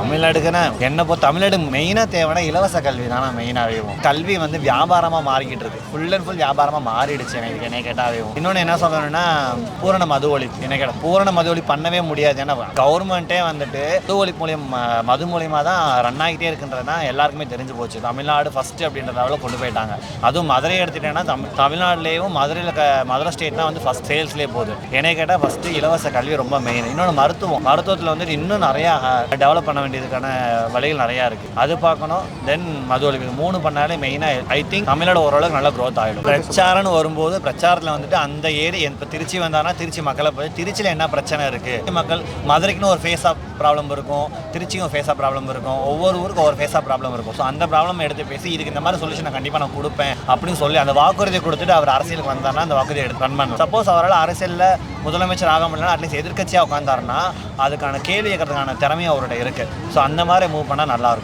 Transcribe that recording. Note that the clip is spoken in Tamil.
தமிழ்நாடுக்குன்னா என்ன பொறுத்த தமிழ்நாடு மெயினாக தேவைன்னா இலவச கல்வி தானே மெயினாகவே கல்வி வந்து வியாபாரமாக மாறிக்கிட்டு இருக்கு. ஃபுல் அண்ட் ஃபுல் வியாபாரமாக மாறிடுச்சு எனக்கு என்னை கேட்டாவே இன்னொன்று என்ன சொல்லணும்னா பூரண மது ஒழிப்பு. என்ன கேட்டால் பூரண மது ஒழிப்பு பண்ணவே முடியாது. ஏன்னா கவர்மெண்ட்டே வந்துட்டு மது ஒழிப்பு மூலியம் மது மூலியமாக தான் ரன் ஆகிட்டே இருக்குன்றது தான் எல்லாருக்குமே தெரிஞ்சு போச்சு. தமிழ்நாடு ஃபஸ்ட்டு அப்படின்றதால கொண்டு போயிட்டாங்க. அதுவும் மதுரை எடுத்துட்டேன்னா தமிழ் தமிழ்நாட்டிலேயும் மதுரையில் க மதுரை ஸ்டேட் தான் வந்து ஃபஸ்ட் சேல்ஸ்லேயே போகுது. என்னை கேட்டால் ஃபஸ்ட்டு இலவச கல்வி ரொம்ப மெயின் இன்னொன்று மருத்துவம். மருத்துவத்தில் வந்துட்டு இன்னும் நிறையா டெவலப் பண்ண வேண்டியதுக்கான வழிகள் நிறையா இருக்குது அது பார்க்கணும் தென் மது ஒழிப்பு மூணு பண்ணாலே மெயினாக ஐ திங்க் தமிழ்நாடு ஓரளவுக்கு நல்லா க்ரோத் ஆகிடும் பிரச்சாரம்னு வரும்போது பிரச்சாரத்தில் வந்துட்டு அந்த ஏரி இப்போ திருச்சி வந்தாங்கன்னா திருச்சி மக்களை போய் திருச்சியில் என்ன பிரச்சனை இருக்குது மக்கள் மதுரைக்குன்னு ஒரு ஃபேஸ் ஆஃப் ப்ராப்ளம் இருக்கும் திருச்சிக்கும் ஃபேஸ் ஆஃப் ப்ராப்ளம் இருக்கும் ஒவ்வொரு ஊருக்கும் ஒவ்வொரு ஃபேஸ் ஆஃப் ப்ராப்ளம் இருக்கும். ஸோ அந்த ப்ராப்ளம் எடுத்து பேசி இதுக்கு இந்த மாதிரி சொல்யூஷன் கண்டிப்பாக நான் கொடுப்பேன் அப்படின்னு சொல்லி அந்த வாக்குறுதியை கொடுத்துட்டு அவர் அரசியலுக்கு வந்தாருன்னா அந்த வாக்குறுதியை எடுத்து ரன் பண்ணணும். சப்போஸ் அவரால் அரசியலில் முதலமைச்சர் ஆக முடியலன்னா அட்லீஸ்ட் எதிர்க்கட்சியாக உட்காந்தாருன்னா அதுக்கான கேள்வி கேட்கறதுக்கான திறமையும் அவர்கிட்ட இருக்குது ஸோ அந்த மாதிரி மூவ் பண்ணால் நல்லாயிருக்கும்